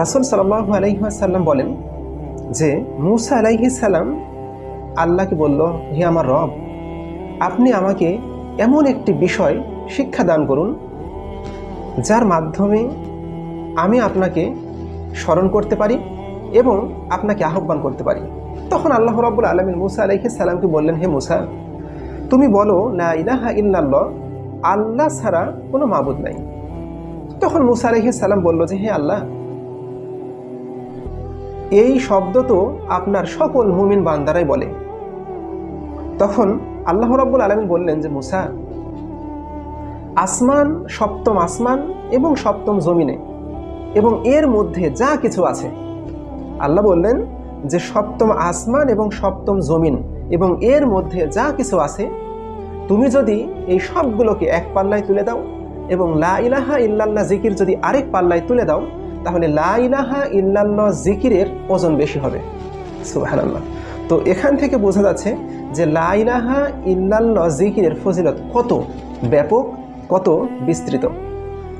রাসুল সাল্লাহ আলহিহাসাল্লাম বলেন যে, মুসা আলাইহি আলাইহিসাল্লাম আল্লাহকে বলল, হে আমার রব, আপনি আমাকে এমন একটি বিষয় শিক্ষা দান করুন, যার মাধ্যমে আমি আপনাকে স্মরণ করতে পারি এবং আপনাকে আহ্বান করতে পারি। তখন আল্লাহ রব্বুল আলমিন মুসা আলাইহিস সালামকে বললেন, হে মুসা, তুমি বলো না ইলাহা ইল্লাল্লাহ, আল্লাহ ছাড়া কোনো মাবুদ নাই। তখন মুসা আলাইহিস সালাম বলল যে, হে আল্লাহ এই শব্দ তো আপনার সকল মুমিন বান্দারাই বলে। তখন আল্লাহ রাব্বুল আলমিন বললেন যে, মুসা, আসমান সপ্তম আসমান এবং সপ্তম জমিনে এবং এর মধ্যে যা কিছু আছে। আল্লাহ বললেন যে, সপ্তম আসমান এবং সপ্তম জমিন এবং এর মধ্যে যা কিছু আছে, তুমি যদি এই সবগুলোকে এক পাল্লায় তুলে দাও এবং লা ইলাহা ইল্লাল্লাহ জিকির যদি আরেক পাল্লায় তুলে দাও তাহলে লা ইলাহা ইল্লাল্লাহ জিকিরের ওজন বেশি হবে। সুবহানাল্লাহ। তো এখান থেকে বোঝা যাচ্ছে যে লা ইলাহা ইল্লাল্লাহ জিকিরের ফজিলত কত ব্যাপক, কত বিস্তৃত,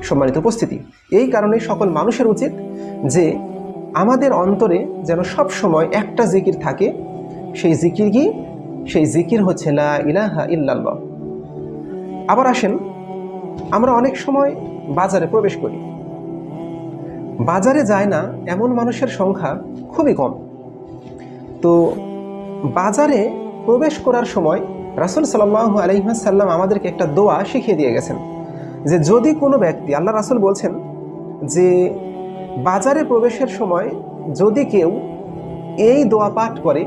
সম্মানিত উপস্থিতি। এই কারণে সকল মানুষের উচিত যে আমাদের অন্তরে যেন সব সময় একটা জিকির থাকে, সেই জিকির কি? সেই জিকির হচ্ছে লা ইলাহা ইল্লাল্লাহ। আবার আসেন, আমরা অনেক সময় বাজারে প্রবেশ করি। বাজারে যায় না, এমন মানুষের সংখ্যা খুবই কম। তো বাজারে প্রবেশ করার সময় রাসুল সাল্লাহ আলহিহাসাল্লাম আমাদেরকে একটা দোয়া শিখিয়ে দিয়ে গেছেন যে যদি কোনো ব্যক্তি, আল্লাহ রাসুল বলছেন যে বাজারে প্রবেশের সময় যদি কেউ এই দোয়া পাঠ করে,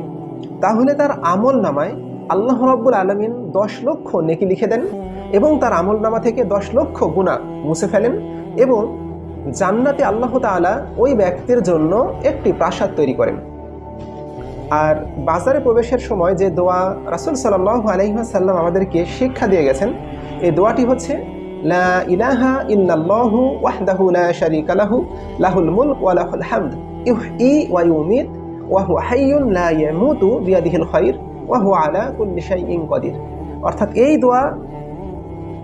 তাহলে তার আমল নামায় আল্লাহ রব্বুল আলমিন দশ লক্ষ নেকি লিখে দেন এবং তার আমল নামা থেকে দশ লক্ষ গুণা মুছে ফেলেন এবং জান্নাতে আল্লাহ তাআলা ওই ব্যক্তির জন্য একটি প্রাসাদ তৈরি করেন। আর বাজারে প্রবেশের সময় যে দোয়া রাসুল সাল্লাহ আলহিহাসাল্লাম আমাদেরকে শিক্ষা দিয়ে গেছেন, এই দোয়াটি হচ্ছে, লা ইলাহা ইল্লাল্লাহু ওয়াহদাহু লা শারীকা লাহু, লাহুল মুলক ওয়া লাহুল হামদ, ইউহয়ি ওয়া ইউমীত, ওয়া হুয়া হাইয়ুন লা ইয়ামুতু বিয়াদিহিল খায়র, ওয়া হুয়া আলা কুল্লি শাইইন কাদির। অর্থাৎ এই দোয়া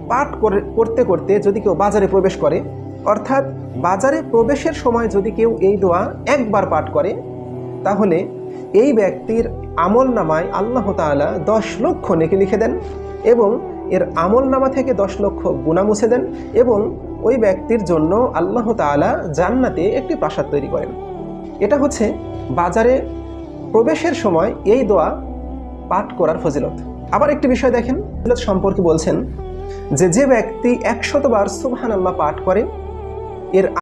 পাঠ করে- করতে করতে যদি কেউ বাজারে প্রবেশ করে অর্থাৎ বাজারে প্রবেশের সময় যদি কেউ এই দোয়া একবার পাঠ করে, তাহলে এই ব্যক্তির আমল নামায় আল্লাহ তাআলা দশ লক্ষ নেকি লিখে দেন এবং এর আমল নামা থেকে দশ লক্ষ গুণা মুছে দেন এবং ওই ব্যক্তির জন্য আল্লাহ তাআলা জান্নাতে একটি প্রাসাদ তৈরি করেন। এটা হচ্ছে বাজারে প্রবেশের সময় এই দোয়া পাঠ করার ফজিলত। আবার একটি বিষয় দেখেন, ফজিলত সম্পর্কে বলছেন যে যে ব্যক্তি একশতবার সুবহান আল্লাহ পাঠ করে এর